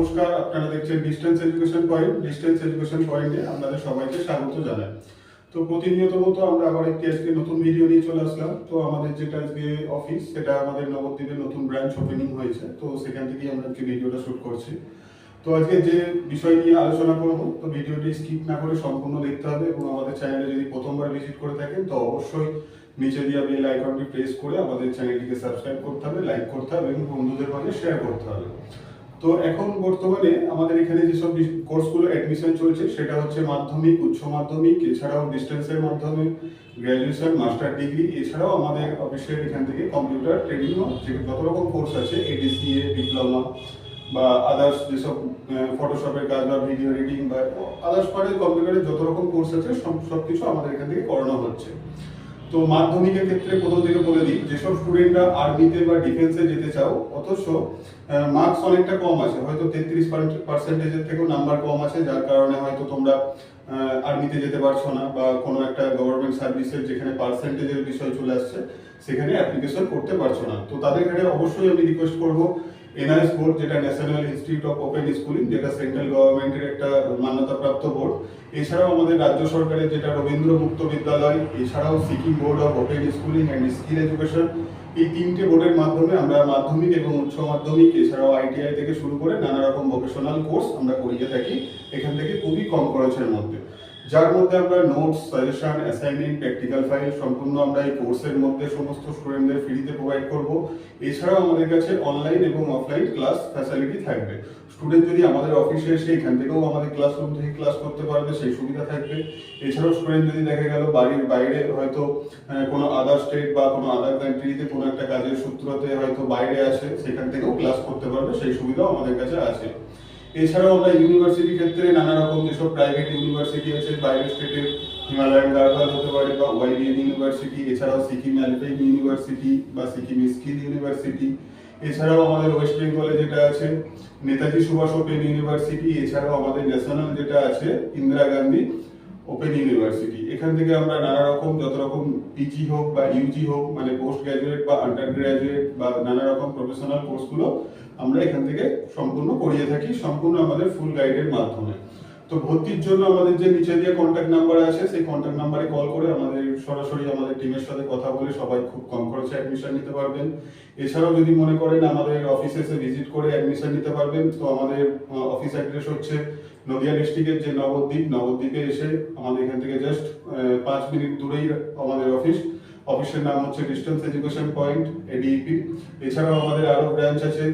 হচ্ছে distance education point distance education পয়েন্টে আপনাদের সবাইকে স্বাগত জানাই। তো প্রতিনিয়ত মতো আমরা আবার একটি আজকে নতুন ভিডিও নিয়ে চলে আসলাম। তো আমাদের যেটা আজকে অফিস সেটা আমাদের নবদ্বীপে নতুন ব্রাঞ্চ ওপেনিং হয়েছে। তো সেখান থেকেই আমরা আজকে ভিডিওটা শুট করছি। তো আজকে যে বিষয় নিয়ে আলোচনা করব, তো ভিডিওটি স্কিপ না করে সম্পূর্ণ দেখতে হবে এবং আমাদের চ্যানেলে যদি প্রথমবার ভিজিট করে থাকেন, তো অবশ্যই নিচে দেওয়া বেল আইকনটি প্রেস করে আমাদের চ্যানেলটিকে সাবস্ক্রাইব করতে হবে লাইক করতে হবে এবং বন্ধুদের মাঝে শেয়ার করতে হবে। তো এখন বর্তমানে আমাদের এখানে যেসব কোর্সগুলো অ্যাডমিশন চলছে, সেটা হচ্ছে মাধ্যমিক, উচ্চ মাধ্যমিক, এছাড়াও ডিস্টেন্সের মাধ্যমে গ্র্যাজুয়েশন মাস্টার ডিগ্রি এছাড়াও আমাদের অফিসের এখান থেকে কম্পিউটার ট্রেনিংও যে যত রকম কোর্স আছে এডিসিএ ডিপ্লোমা বা আদার্স যেসব ফটোশপের কাজ বা ভিডিও এডিটিং বা আদার্স পারে কম্পিউটারের যত রকম কোর্স আছে, সব সব কিছু আমাদের এখান থেকে করানো হচ্ছে। তো মাধ্যমিকের ক্ষেত্রে প্রথম থেকে বলে দিই, যেসব স্টুডেন্টরা আর্মিতে বা ডিফেন্সে যেতে চাও, অথচ মার্কস অনেকটা কম আছে, হয়তো তেত্রিশ পার্সেন্টেজের থেকেও নাম্বার কম আছে, যার কারণে হয়তো তোমরা আর্মিতে যেতে পারছ না বা কোনো একটা গভর্নমেন্ট সার্ভিসের যেখানে পার্সেন্টেজের বিষয় চলে আসছে, সেখানে অ্যাপ্লিকেশন করতে পারছ না। তো তাদের এখানে অবশ্যই আমি রিকোয়েস্ট করব এনআইএস বোর্ড যেটা national institute of open schooling যেটা সেন্ট্রাল গভর্নমেন্টের একটা মান্যতাপ্রাপ্ত বোর্ড এছাড়াও আমাদের রাজ্য সরকারের যেটা রবীন্দ্র মুক্ত বিদ্যালয়, এছাড়াও Sikkim board of open schooling and skill education এই তিনটে বোর্ডের মাধ্যমে আমরা মাধ্যমিক এবং উচ্চ মাধ্যমিক, এছাড়াও আইটিআই থেকে শুরু করে নানা রকম ভোকেশনাল কোর্স আমরা করিয়ে থাকি, এখান থেকে খুবই কম খরচের মধ্যে। যার মধ্যে আমরা notes suggestion assignment practical file সম্পূর্ণ আমরা এই কোর্সের মধ্যে সমস্ত স্টুডেন্টদের ফ্রিতে প্রোভাইড করব। এছাড়াও আমাদের কাছে অনলাইন এবং অফলাইন ক্লাস ফ্যাসিলিটি থাকবে। স্টুডেন্ট যদি আমাদের অফিসে এসে এখান থেকেও আমাদের ক্লাসরুম থেকে ক্লাস করতে পারবে, সেই সুবিধা থাকবে। এছাড়াও স্টুডেন্ট যদি দেখা গেল বাড়ির বাইরে হয়তো কোনো আদার স্টেট বা কোনো আদার কান্ট্রিতে কোনো একটা কাজের সূত্রতে হয়তো বাইরে আসে সেখান থেকেও ক্লাস করতে পারবে, সেই সুবিধাও আমাদের কাছে আছে। এছাড়াও আমরা ইউনিভার্সিটি ক্ষেত্রে নানা রকম যেসব প্রাইভেট ইউনিভার্সিটি আছে, বাইরের স্টেটের হিমালয়ান গার্ভাল হতে পারে বা ওয়াইডিএন ইউনিভার্সিটি এছাড়াও সিকিম অ্যালপেক ইউনিভার্সিটি বা সিকিম স্কিল ইউনিভার্সিটি এছাড়াও আমাদের ওয়েস্ট বেঙ্গলে যেটা আছে, নেতাজি সুভাষ ওপেন ইউনিভার্সিটি এছাড়াও আমাদের ন্যাশনাল যেটা আছে, ইন্দিরা গান্ধী ওপেন ইউনিভার্সিটি এখান থেকে আমরা নানা রকম, যত রকম পিজি হোক বা ইউজি হোক মানে পোস্ট গ্রাজুয়েট বা আন্ডার গ্রাজুয়েট বা নানা রকম প্রফেশনাল কোর্সগুলো আমরা এখান থেকে সম্পূর্ণ করিয়ে থাকি, সম্পূর্ণ আমাদের ফুল গাইডের মাধ্যমে। তো ভর্তির জন্য আমাদের যে নিচে দিয়ে কন্ট্যাক্ট নাম্বার আছে, সেই কন্ট্যাক্ট নাম্বারে কল করে আমাদের সরাসরি আমাদের টিমের সাথে কথা বলে সবাই খুব কম খরচে অ্যাডমিশন নিতে পারবেন। এছাড়াও যদি মনে করেন আমাদের অফিসে এসে ভিজিট করে অ্যাডমিশন নিতে পারবেন, তো আমাদের অফিস অ্যাড্রেস হচ্ছে নদিয়া ডিস্ট্রিক্টের যে নবদ্বীপ, নবদ্বীপে এসে আমাদের এখান থেকে জাস্ট পাঁচ মিনিট দূরেই আমাদের অফিস অফিসের নাম হচ্ছে ডিস্টেন্স এডুকেশন পয়েন্ট এডিইপি এছাড়াও আমাদের আরও ব্রাঞ্চ আছে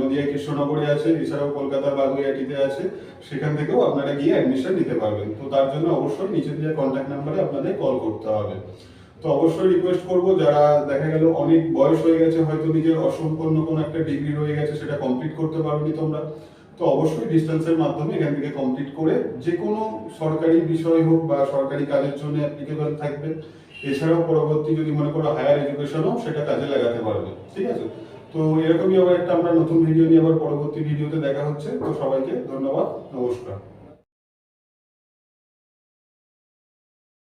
নদিয়া কৃষ্ণনগরে আছে, এছাড়াও কলকাতা বাগুইয়াটিতে আছে। সেখান থেকেও আপনারা গিয়ে অ্যাডমিশন নিতে পারবেন। তো তার জন্য অবশ্যই নিচে দিয়ে কন্ট্যাক্ট নাম্বারে আপনাদের কল করতে হবে। তো অবশ্যই রিকোয়েস্ট করব, যারা দেখা গেল অনেক বয়স হয়ে গেছে, হয়তো নিজের অসম্পূর্ণ কোনো একটা ডিগ্রি রয়ে গেছে, সেটা কমপ্লিট করতে পারোনি তোমরা। তো অবশ্যই ডিস্টেন্সের মাধ্যমে এখান থেকে কমপ্লিট করে যে কোনো সরকারি বিষয় হোক বা সরকারি কাজের জন্য অ্যাপ্লিকেবল থাকবে। এছাড়াও পরবর্তী যদি মনে করো হায়ার এডুকেশনও সেটা কাজে লাগাতে পারবে, ঠিক আছে? তো এরকমই আবার একটা আমরা নতুন ভিডিও নিয়ে আবার পরবর্তী ভিডিওতে দেখা হচ্ছে। তো সবাইকে ধন্যবাদ, নমস্কার।